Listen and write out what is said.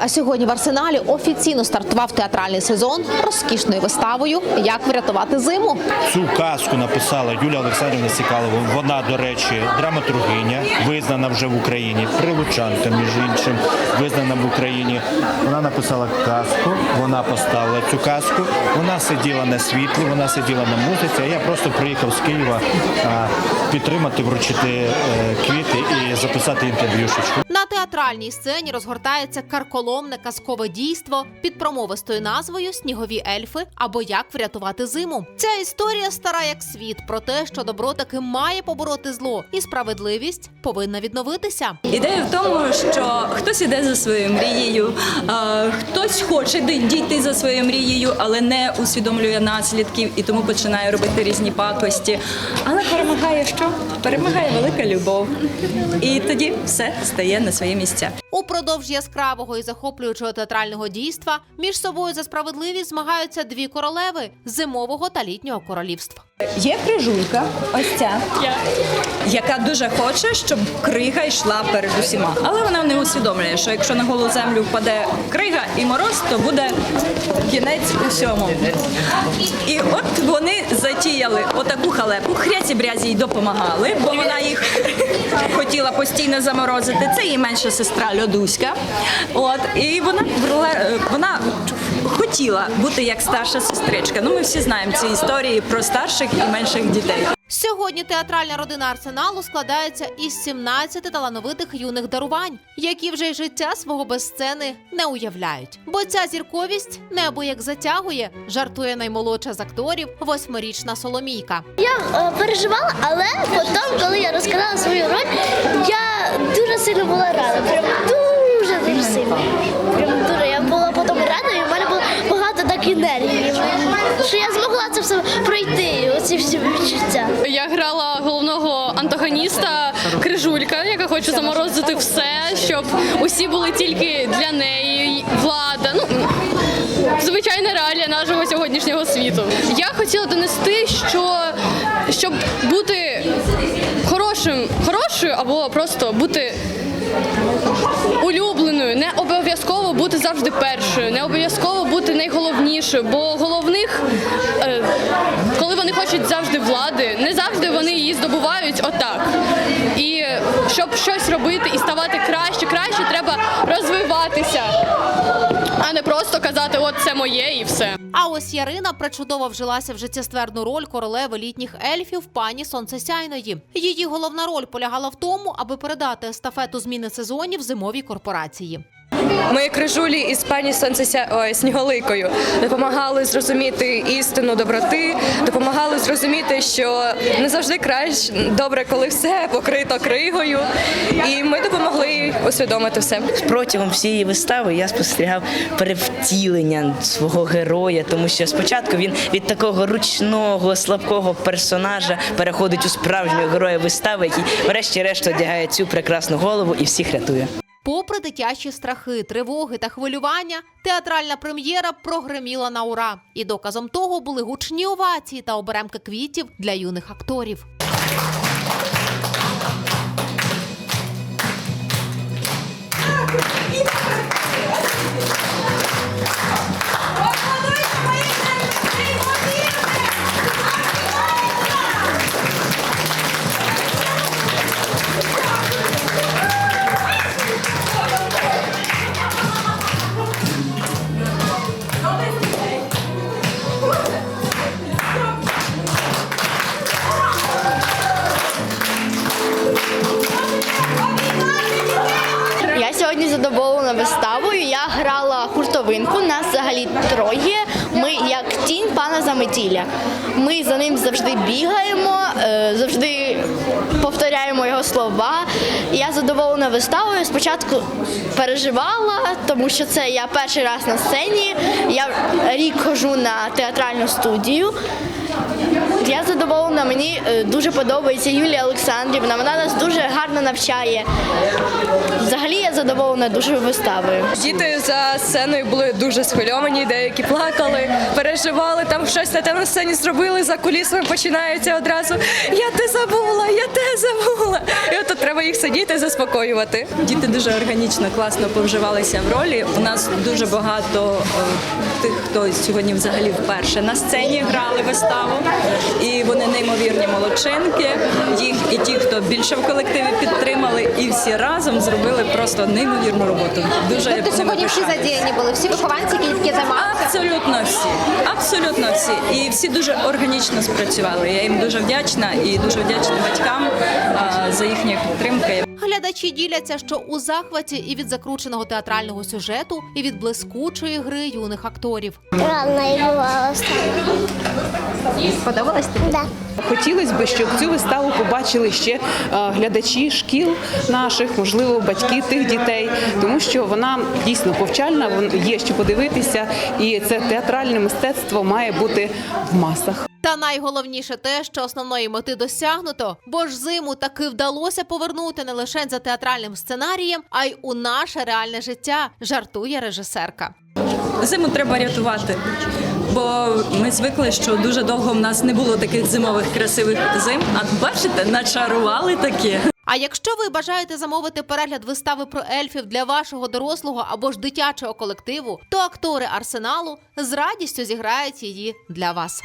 а сьогодні в арсеналі офіційно стартував театральний сезон розкішною виставою Як врятувати зиму. Цю казку написала Юлія Олександрівна Сікалова. Вона, до речі, драматургиня, визнана вже в Україні, прилучанка, між іншим, визнана в Україні. Вона написала казку, вона поставила цю казку. Вона сиділа на світлі, вона сиділа на музиці. А я просто приїхав з Києва підтримати, вручити е, квіти і записати інтерв'юшечку. Театральній сцені розгортається карколомне казкове дійство під промовистою назвою Снігові ельфи або Як врятувати зиму. Ця історія стара як світ про те, що добро таки має побороти зло, і справедливість повинна відновитися. Ідея в тому, що хтось іде за своєю мрією, а, хтось хоче дійти за своєю мрією, але не усвідомлює наслідків і тому починає робити різні пакості. Але перемагає що? Перемагає велика любов. І тоді все стає на свої місця. Упродовж яскравого і захоплюючого театрального дійства між собою за справедливість змагаються дві королеви зимового та літнього королівства. Є крижулька, ось ця, яка дуже хоче, щоб крига йшла перед усіма. Але вона не усвідомлює, що якщо на голу землю впаде крига і мороз, то буде кінець усьому. І от вони затіяли отаку халепу. Хряці брязі їй допомагали, бо вона їх хотіла постійно заморозити. Це її менша сестра Льодуська. От і вона брала- вона хотіла бути як старша сестричка. Ну, ми всі знаємо ці історії про старших і менших дітей. Сьогодні театральна родина арсеналу складається із 17 талановитих юних дарувань, які вже й життя свого без сцени не уявляють. Бо ця зірковість небо як затягує, жартує наймолодша з акторів восьмирічна Соломійка. Я е, переживала, але потім, коли я розказала свою роль, я дуже сильно була рада. Прям дуже дуже сильно. Прям дуже. Я була потім рада, і в мене було багато так енергії. Що я змогла це все пройти, відчуття. Я грала головного антагоніста Крижулька, яка хоче заморозити все, щоб усі були тільки для неї. Влада. Ну звичайна реалія нашого сьогоднішнього світу. Я хотіла донести, що щоб бути хорошим, хорошою або просто бути улюбленою, не обов'язково бути завжди першою, не обов'язково бути найголовнішою, бо головних, е, вони хочуть завжди влади, не завжди вони її здобувають отак. І щоб щось робити і ставати краще, краще треба розвиватися, а не просто казати, от це моє і все. А ось Ярина причудово вжилася в життєстверну роль королеви літніх ельфів пані Сонцесяйної. Її головна роль полягала в тому, аби передати естафету зміни сезонів зимовій корпорації. Ми крижулі із пані Сонцеся ой, Сніголикою допомагали зрозуміти істину доброти, допомагали зрозуміти, що не завжди краще добре, коли все покрито кригою. І ми допомогли усвідомити все. Протягом всієї вистави я спостерігав перевтілення свого героя, тому що спочатку він від такого ручного, слабкого персонажа переходить у справжнього героя вистави, який врешті-решт одягає цю прекрасну голову і всіх рятує. Попри дитячі страхи, тривоги та хвилювання, театральна прем'єра прогреміла на ура. І доказом того були гучні овації та оберемки квітів для юних акторів. Задоволена виставою. Я грала хуртовинку. Нас взагалі троє. Ми як тінь пана Заметіля. Ми за ним завжди бігаємо, е, завжди повторяємо його слова. Я задоволена виставою. Спочатку переживала, тому що це я перший раз на сцені. Я рік хожу на театральну студію. Я задоволена, мені е, дуже подобається Юлія Олександрівна. Вона нас дуже гарно навчає. Взагалі я задоволена дуже виставою. Діти за сценою були дуже схвильовані, деякі плакали, переживали, там щось на те на сцені зробили, за кулісами починається одразу. Я те забула, я те забула. І от треба їх сидіти, заспокоювати. Діти дуже органічно, класно повживалися в ролі. У нас дуже багато е, тих, хто сьогодні взагалі вперше на сцені грали виставу. І вони неймовірні молодчинки. Їх і ті, хто більше в колективі підтримали, і всі разом зробили просто неймовірну роботу. Дуже Тобто сьогодні всі задіяні були, всі вихованці, які займалися. Абсолютно всі, абсолютно всі. І всі дуже органічно спрацювали. Я їм дуже вдячна і дуже вдячна батькам а, за їхню підтримку. Глядачі діляться, що у захваті і від закрученого театрального сюжету, і від блискучої гри юних акторів. Рано і бувало Сподобалось тобі? Да. Хотілося б, щоб цю виставу побачили ще е, глядачі шкіл наших, можливо, батьки тих дітей, тому що вона дійсно повчальна, є що подивитися, і це театральне мистецтво має бути в масах. Найголовніше те, що основної мети досягнуто, бо ж зиму таки вдалося повернути не лише за театральним сценарієм, а й у наше реальне життя, жартує режисерка. Зиму треба рятувати. Бо ми звикли, що дуже довго в нас не було таких зимових красивих зим. А бачите, начарували таке. А якщо ви бажаєте замовити перегляд вистави про ельфів для вашого дорослого або ж дитячого колективу, то актори арсеналу з радістю зіграють її для вас.